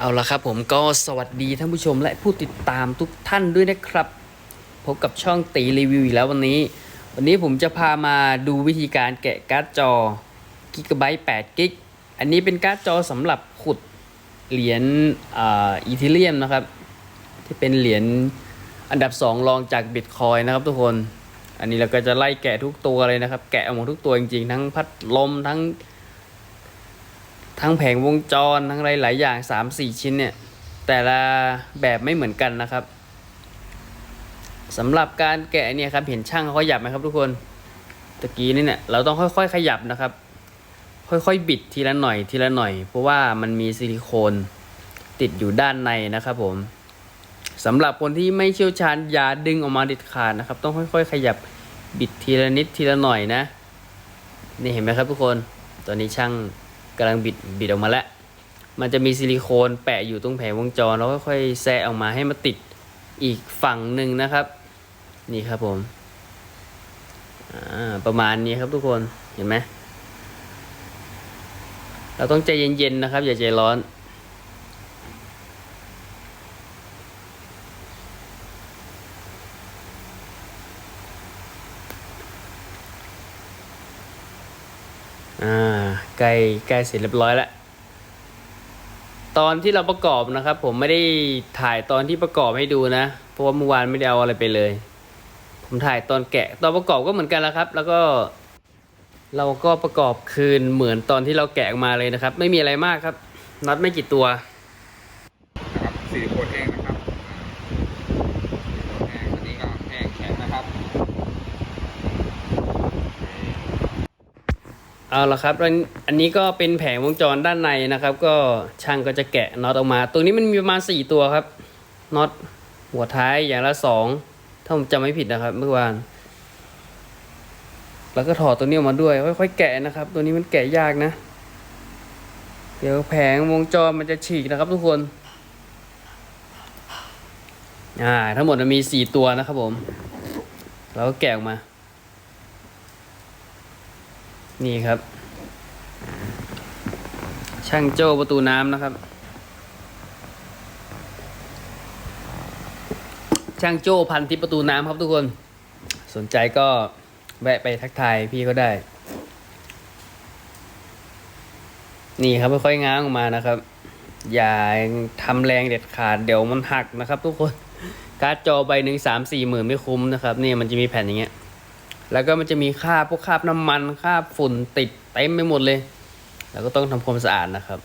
เอาละครับผมก็สวัสดีท่านผู้ชมและผู้ติดตามทุกท่านด้วยนะครับ พบกับช่องตีรีวิวอีกแล้ววันนี้ วันนี้ผมจะพามาดูวิธีการแกะการ์ดจอกิกะไบต์8กิกอันนี้เป็นการ์ดจอสำหรับขุดเหรียญอีเทเรียมนะครับ ที่เป็นเหรียญอันดับ 2 รองจากบิตคอยนะครับทุกคน อันนี้เราก็จะไล่แกะทุกตัวเลยนะครับ แกะออกมาทุกตัวจริงๆ ทั้งพัดลมทั้ง ทั้งแผงวงจรทั้งไรหลายอย่างสามสี่ชิ้นเนี่ย แต่ละแบบไม่เหมือนกันนะครับสำหรับการแกะเนี่ยครับเห็นช่างเขาขยับไหมครับทุกคนตะกี้นี่เนี่ยเราต้องค่อย ๆ ขยับนะครับ ค่อยๆ บิดทีละหน่อยทีละหน่อย เพราะว่ามันมีซิลิโคนติดอยู่ด้านในนะครับผมสำหรับคนที่ไม่เชี่ยวชาญอย่าดึงออกมาเด็ดขาดนะครับ ต้องค่อย ๆ ขยับบิดทีละนิดทีละหน่อยนะ นี่เห็นไหมครับทุกคนตอนนี้ช่าง กำลังบิดบิดออกมาแล้ว มันจะมีซิลิโคนแปะอยู่ตรงแผงวงจร แล้วค่อยๆแซะออกมาให้มาติดอีกฝั่งหนึ่งนะครับ นี่ครับผมประมาณนี้ครับทุกคนเห็นไหมเราต้องใจเย็นๆนะครับ อย่าใจร้อน อ่าใกล้ใกล้เสร็จเรียบร้อยแล้วตอนที่เราประกอบนะครับ ผมไม่ได้ถ่ายตอนที่ประกอบให้ดูนะ เพราะว่าเมื่อวานไม่ได้เอาอะไรไปเลย ผมถ่ายตอนแกะตอนประกอบก็เหมือนกันแล้วครับ แล้วก็เราก็ประกอบคืนเหมือนตอนที่เราแกะออกมาเลยนะครับ ไม่มีอะไรมากครับ น็อตไม่กี่ตัว ครับซิลิโคนแห้งนะครับซิลิโคนแห้งอันนี้ก็แห้งแข็งนะครับ เอาละครับอันนี้ก็เป็นแผงวงจรด้านในนะครับ ก็ช่างก็จะแกะน็อตออกมา ตัวนี้มันมีประมาณสี่ตัวครับน็อตหัวท้ายอย่างละสองถ้าผมจำไม่ผิดนะครับ เมื่อวาน แล้วก็ถอดตัวนี้ออกมาด้วย ค่อยๆแกะนะครับ ตัวนี้มันแกะยากนะ เดี๋ยวแผงวงจรมันจะฉีกนะครับทุกคนอ่าทั้งหมดมันมีสี่ตัวนะครับผม แล้วก็แกะออกมา นี่ครับ ช่างโจ้ประตูน้ำนะครับ ช่างโจ้พันทิปประตูน้ำครับทุกคน สนใจก็แวะไปทักทายพี่ก็ได้ นี่ครับค่อยๆง้างออกมานะครับ อย่าทำแรงเด็ดขาดเดี๋ยวมันหักนะครับ ทุกคน การ์ดจอใบหนึ่งสามสี่หมื่นไม่คุ้มนะครับ นี่มันจะมีแผ่นอย่างเงี้ย แล้วก็มันจะมีคราบพวกคราบน้ำมันคราบฝุ่นติดเต็มไปหมดเลย แล้วก็ต้องทำความสะอาดนะครับ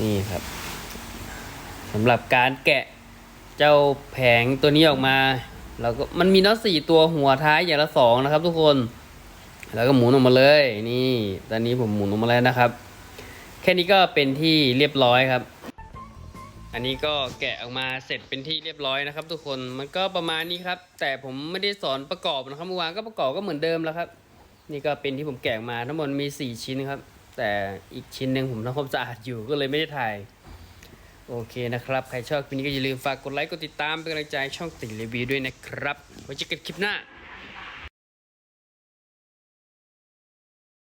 นี่ครับสำหรับการแกะเจ้าแผงตัวนี้ออกมาเราก็มันมีน็อตสี่ตัวหัวท้ายอย่างละสองนะครับ ทุกคน แล้วก็หมุนออกมาเลย นี่ ตอนนี้ผมหมุนออกมาแล้วนะครับ แค่นี้ก็เป็นที่เรียบร้อยครับ อันนี้ก็แกะออกมาเสร็จเป็นที่เรียบร้อยนะครับ ทุกคนมันก็ประมาณนี้ครับ แต่ผมไม่ได้สอนประกอบนะครับเมื่อวานก็ประกอบก็เหมือนเดิมแล้วครับ นี่ก็เป็นที่ผมแกะมาทั้งหมดมี 4 ชิ้นครับ แต่อีกชิ้นหนึ่งผมทำความสะอาดอยู่ก็เลยไม่ได้ถ่าย โอเคนะครับ ใครชอบคลิปนี้ก็อย่าลืมฝากกดไลค์กดติดตามเป็นกำลังใจช่องติ่งรีวิวด้วยนะครับไว้เจอกันคลิปหน้า